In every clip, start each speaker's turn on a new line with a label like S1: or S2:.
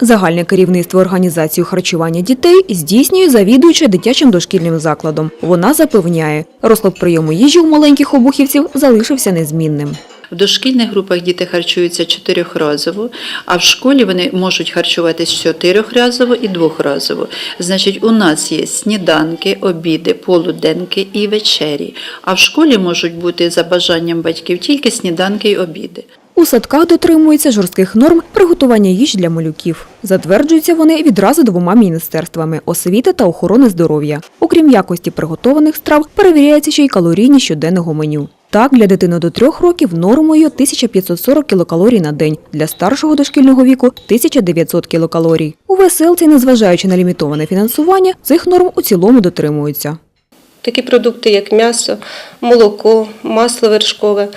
S1: Загальне керівництво організації харчування дітей здійснює завідуюча дитячим дошкільним закладом. Вона запевняє, розклад прийому їжі у маленьких обухівців залишився незмінним.
S2: В дошкільних групах діти харчуються чотирьохразово, а в школі вони можуть харчуватись чотирьохразово і двохразово. Значить, у нас є сніданки, обіди, полуденки і вечері. А в школі можуть бути за бажанням батьків тільки сніданки і обіди.
S1: У садках дотримуються жорстких норм приготування їж для малюків. Затверджуються вони відразу двома міністерствами – освіти та охорони здоров'я. Окрім якості приготованих страв, перевіряється ще й калорійність щоденного меню. Так, для дитини до трьох років нормою 1540 кілокалорій на день, для старшого дошкільного віку – 1900 кілокалорій. У веселці, незважаючи на лімітоване фінансування, цих норм у цілому дотримуються.
S3: такі продукти, як м'ясо, молоко, масло вершкове.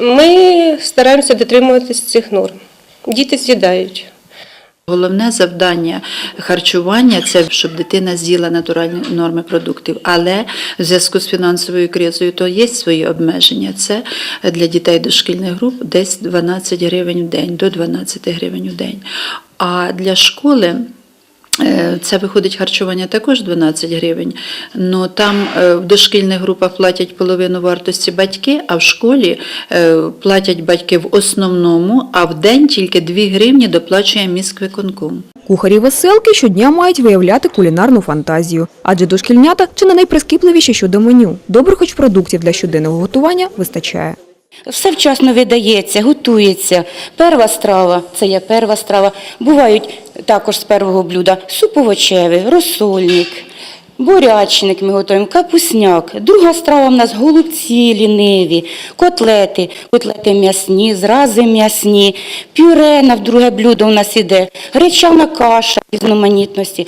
S3: Ми стараємося дотримуватися цих норм. Діти з'їдають.
S2: Головне завдання харчування це щоб дитина з'їла натуральні норми продуктів. Але в зв'язку з фінансовою кризою то є свої обмеження. Це для дітей дошкільних груп десь 12 гривень в день, до 12 гривень в день. А для школи. Е, Це виходить харчування також 12 гривень. Ну там е, в дошкільних групах платять половину вартості батьки, а в школі е, платять батьки в основному, а в день тільки 2 гривні доплачує міськвиконком.
S1: Кухарі веселки щодня мають виявляти кулінарну фантазію, адже дошкільнята чи не найприскіпливіші щодо меню. Добре, хоч продуктів для щоденного готування вистачає.
S4: Все вчасно видається, готується. Перва страва це є перва страва. Бувають також з первого блюда суп овочевий, розсольник, бурячник ми готуємо, капусняк. Друга страва в нас голубці ліниві, котлети, котлети м'ясні, зрази м'ясні, пюре на друге блюдо у нас іде, гречана каша різноманітності.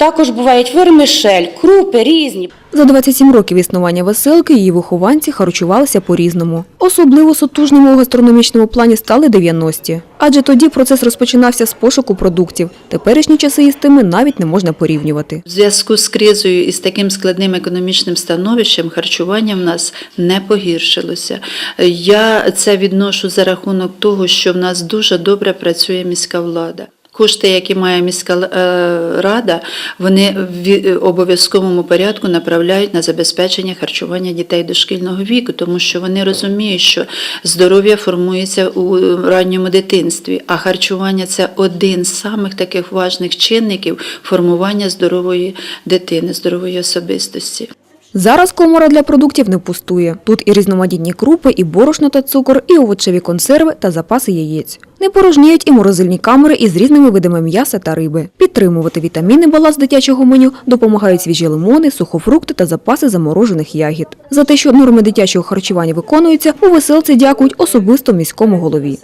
S4: Також бувають вермишель, крупи різні.
S1: За 27 років існування веселки її вихованці харчувалися по-різному. Особливо сутужними у гастрономічному плані стали 90-ті. Адже тоді процес розпочинався з пошуку продуктів. Теперішні часи із тими навіть не можна порівнювати.
S2: В зв'язку з кризою і з таким складним економічним становищем харчування в нас не погіршилося. Я це відношу за рахунок того, що в нас дуже добре працює міська влада. Кошти, які має міська е, рада, вони в обов'язковому порядку направляють на забезпечення харчування дітей дошкільного віку, тому що вони розуміють, що здоров'я формується у ранньому дитинстві, а харчування це один з самих таких важних чинників формування здорової дитини, здорової особистості.
S1: Зараз комора для продуктів не пустує. Тут і різноманітні крупи, і борошно та цукор, і овочеві консерви та запаси яєць. Не порожніють і морозильні камери із різними видами м'яса та риби. Підтримувати вітамінний баланс дитячого меню допомагають свіжі лимони, сухофрукти та запаси заморожених ягід. За те, що норми дитячого харчування виконуються, у веселці дякують особисто міському голові.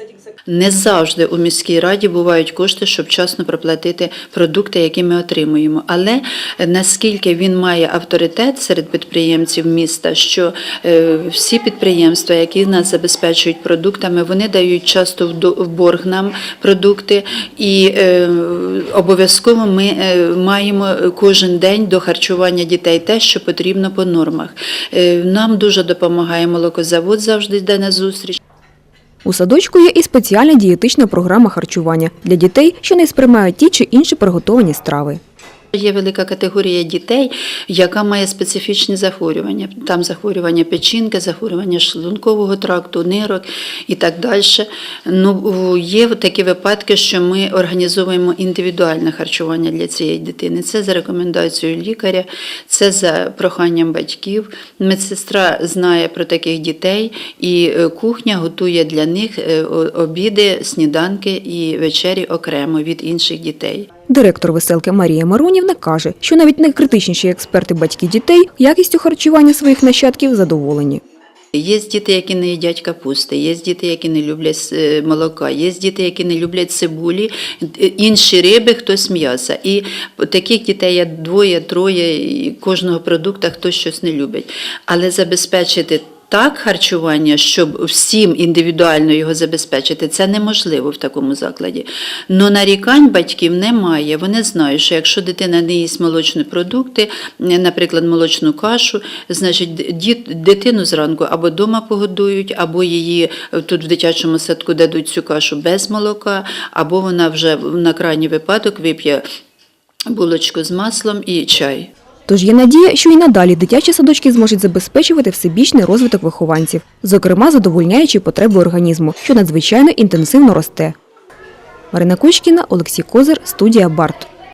S2: Не завжди у міській раді бувають кошти, щоб вчасно проплатити продукти, які ми отримуємо. Але наскільки він має авторитет серед підприємців міста, що е, всі підприємства, які нас забезпечують продуктами, вони дають часто в борг нам продукти, і е, обов'язково ми е, маємо кожен день до харчування дітей те, що потрібно по нормах. Е, Нам дуже допомагає молокозавод, завжди йде на зустріч.
S1: У садочку є і спеціальна дієтична програма харчування для дітей, що не сприймають ті чи інші приготовані страви.
S2: Є велика категорія дітей, яка має специфічні захворювання. Там захворювання печінки, захворювання шлункового тракту, нирок і так далі. Ну, є такі випадки, що ми організовуємо індивідуальне харчування для цієї дитини. Це за рекомендацією лікаря, це за проханням батьків. Медсестра знає про таких дітей, і е, кухня готує для них е, обіди, сніданки і вечері окремо від інших дітей.
S1: Директор веселки Марія Марунівна каже, що навіть найкритичніші експерти батьки дітей якістю харчування своїх нащадків задоволені.
S2: Є діти, які не їдять капусти, є діти, які не люблять е, молока, є діти, які не люблять цибулі, інші риби, хтось м'яса. І таких дітей є двоє, троє, і кожного продукту хтось щось не любить. Але забезпечити так харчування, щоб всім індивідуально його забезпечити, це неможливо в такому закладі. Но нарікань батьків немає. Вони знають, що якщо дитина не їсть молочні продукти, наприклад, молочну кашу, значить дитину зранку або вдома погодують, або її е, тут в дитячому садку дадуть цю кашу без молока, або вона вже на крайній випадок вип'є булочку з маслом і чай.
S1: Тож є надія, що і надалі дитячі садочки зможуть забезпечувати всебічний розвиток вихованців, зокрема задовольняючи потреби організму, що надзвичайно інтенсивно росте. Марина Кочкіна, Олексій Козир, студія Барт.